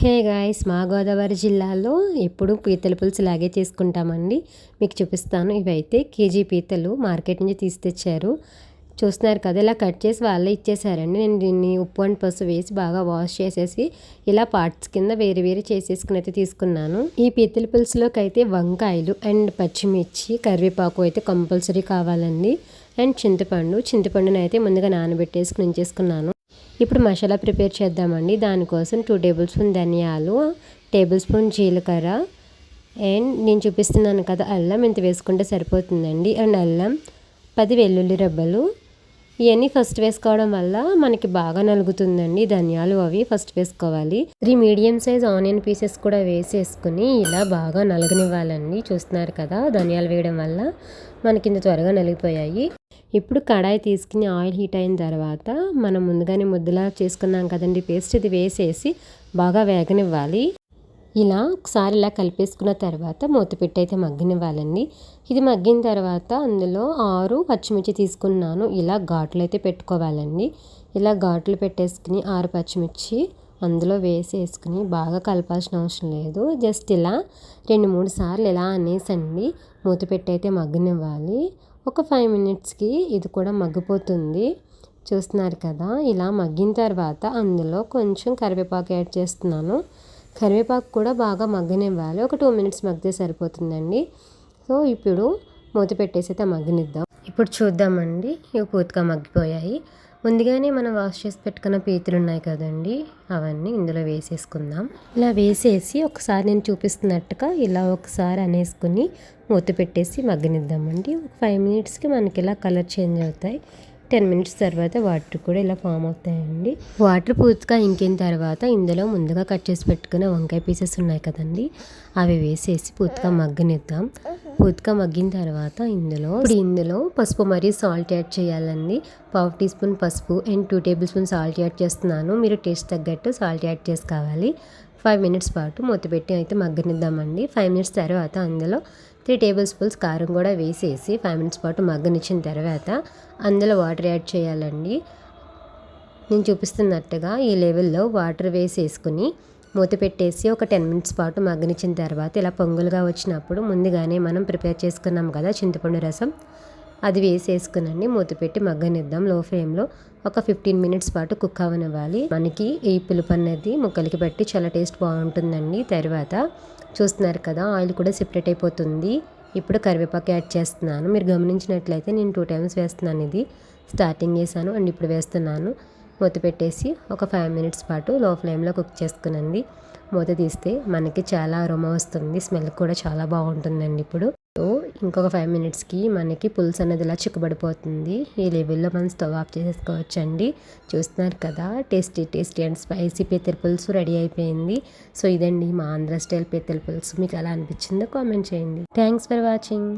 Hey guys మా గోదావరి జిల్లాలో ఎప్పుడు పీతల పులుసు లాగే చేసుకుంటామండి. మీకు చూపిస్తాను. ఇవైతే కేజీ పీతలు మార్కెట్ నుంచి తీసి తెచ్చారు చూస్తున్నారు కదా ఇలా కట్ చేసి వాళ్ళే ఇచ్చేసారండి. నేను దీన్ని ఉప్పు అండ్ పసుపు వేసి బాగా వాష్ చేసేసి ఇలా పార్ట్స్ కింద వేరు వేరే చేసేసుకుని అయితే తీసుకున్నాను. ఈ పీతల పులుసులోకి అయితే వంకాయలు అండ్ పచ్చిమిర్చి కరివేపాకు అయితే కంపల్సరీ కావాలండి. అండ్ చింతపండు. చింతపండునైతే అయితే ముందుగా నానబెట్టేసుకుని ఉంచేసుకున్నాను ఇప్పుడు మసాలా ప్రిపేర్ చేద్దామండి. దానికోసం టూ టేబుల్ స్పూన్ ధనియాలు టేబుల్ స్పూన్ జీలకర్ర అండ్ నేను చూపిస్తున్నాను కదా అల్లం ఇంత వేసుకుంటే సరిపోతుందండి. అండ్ అల్లం పది వెల్లుల్లి రెబ్బలు ఇవన్నీ ఫస్ట్ వేసుకోవడం వల్ల మనకి బాగా నలుగుతుందండి ధనియాలు అవి ఫస్ట్ వేసుకోవాలి. Three medium size onion pieces కూడా వేసేసుకుని ఇలా బాగా నలగనివ్వాలండి. చూస్తున్నారు కదా ధనియాలు వేయడం వల్ల మనకి ఇంత త్వరగా నలిగిపోయాయి. ఇప్పుడు కడాయి తీసుకుని ఆయిల్ హీట్ అయిన తర్వాత మనం ముందుగానే ముద్దలా చేసుకున్నాం కదండి. పేస్ట్ ఇది వేసేసి బాగా వేగనివ్వాలి. ఇలా ఒకసారి ఇలా కలిపేసుకున్న తర్వాత మూత అయితే మగ్గనివ్వాలండి. ఇది మగ్గిన తర్వాత అందులో ఆరు పచ్చిమిర్చి తీసుకున్నాను. ఇలా ఘాట్లు అయితే పెట్టుకోవాలండి. ఇలా ఘాట్లు పెట్టేసుకుని ఆరు పచ్చిమిర్చి అందులో వేసేసుకుని బాగా కలపాల్సిన అవసరం లేదు. జస్ట్ ఇలా రెండు మూడు సార్లు ఇలా అనేసండి. మూత పెట్టి అయితే మగ్గనివ్వాలి. ఒక ఫైవ్ మినిట్స్కి ఇది కూడా మగ్గిపోతుంది. చూస్తున్నారు కదా ఇలా మగ్గిన తర్వాత అందులో కొంచెం కరివేపాకు యాడ్ చేస్తున్నాను. కరివేపాకు కూడా బాగా మగ్గనివ్వాలి. ఒక టూ మినిట్స్ మగ్గితే సరిపోతుందండి. సో ఇప్పుడు మూత పెట్టేసి అయితే మగ్గనిద్దాం. ఇప్పుడు చూద్దామండి ఇవి పూర్తిగా మగ్గిపోయాయి. ముందుగానే మనం వాష్ చేసి పెట్టుకున్న పీతులు ఉన్నాయి కదండి అవన్నీ ఇందులో వేసేసుకుందాం. ఇలా వేసేసి ఒకసారి నేను చూపిస్తున్నట్టుగా ఇలా ఒకసారి అనేసుకుని మూత పెట్టేసి మగ్గనిద్దామండి. ఒక ఫైవ్ మినిట్స్కి మనకి ఇలా కలర్ చేంజ్ అవుతాయి. టెన్ మినిట్స్ తర్వాత వాటర్ కూడా ఇలా ఫామ్ అవుతాయండి. వాటర్ పూర్తిగా ఇంకిన తర్వాత ఇందులో ముందుగా కట్ చేసి పెట్టుకున్న వంకాయ పీసెస్ ఉన్నాయి కదండి అవి వేసేసి పూర్తిగా మగ్గనిద్దాం. పూర్తిగా మగ్గిన తర్వాత ఇందులో ఇందులో పసుపు మరియు సాల్ట్ యాడ్ చేయాలండి. పావు టీ స్పూన్ పసుపు and two tablespoon salt add చేస్తున్నాను. మీరు టేస్ట్ తగ్గట్టు సాల్ట్ యాడ్ చేసుకోవాలి. ఫైవ్ మినిట్స్ పాటు మూత పెట్టి అయితే మగ్గనిద్దామండి. ఫైవ్ మినిట్స్ తర్వాత అందులో త్రీ టేబుల్ స్పూన్స్ కారం కూడా వేసేసి ఫైవ్ మినిట్స్ పాటు మగ్గనిచ్చిన తర్వాత అందులో వాటర్ యాడ్ చేయాలండి. నేను చూపిస్తున్నట్టుగా ఈ లెవెల్లో వాటర్ వేసేసుకుని మూత పెట్టేసి ఒక టెన్ మినిట్స్ పాటు మగ్గనిచ్చిన తర్వాత ఇలా పొంగులుగా వచ్చినప్పుడు ముందుగానే మనం ప్రిపేర్ చేసుకున్నాం కదా చింతపండు రసం అది వేసేసుకునండి. మూత పెట్టి మగ్గనిద్దాం లో ఫ్లేమ్లో. ఒక ఫిఫ్టీన్ మినిట్స్ పాటు కుక్ అవనివ్వాలి. మనకి ఈ పులుపు అనేది ముక్కలకి పెట్టి చాలా టేస్ట్ బాగుంటుందండి. తర్వాత చూస్తున్నారు కదా ఆయిల్ కూడా సెపరేట్ అయిపోతుంది. ఇప్పుడు కరివేపాకు యాడ్ చేస్తున్నాను. మీరు గమనించినట్లయితే నేను టూ టైమ్స్ వేస్తున్నాను ఇది. స్టార్టింగ్ చేశాను అండ్ ఇప్పుడు వేస్తున్నాను. మూత పెట్టేసి ఒక ఫైవ్ మినిట్స్ పాటు లో ఫ్లేమ్లో కుక్ చేసుకునండి. మూత తీస్తే మనకి చాలా అరోమా వస్తుంది. స్మెల్ కూడా చాలా బాగుంటుందండి ఇప్పుడు. ఇంకొక ఫైవ్ మినిట్స్కి మనకి పులుసు అనేది ఇలా చిక్కబడిపోతుంది. ఈ లెవెల్లో మనం స్టవ్ ఆఫ్ చేసేసుకోవచ్చండి. చూస్తున్నారు కదా టేస్టీ టేస్టీ అండ్ స్పైసీ పీతల పులుసు రెడీ అయిపోయింది. సో ఇదండి మా ఆంధ్ర స్టైల్ పీతల పులుసు. మీకు ఎలా అనిపించిందో కామెంట్ చేయండి. Thanks for watching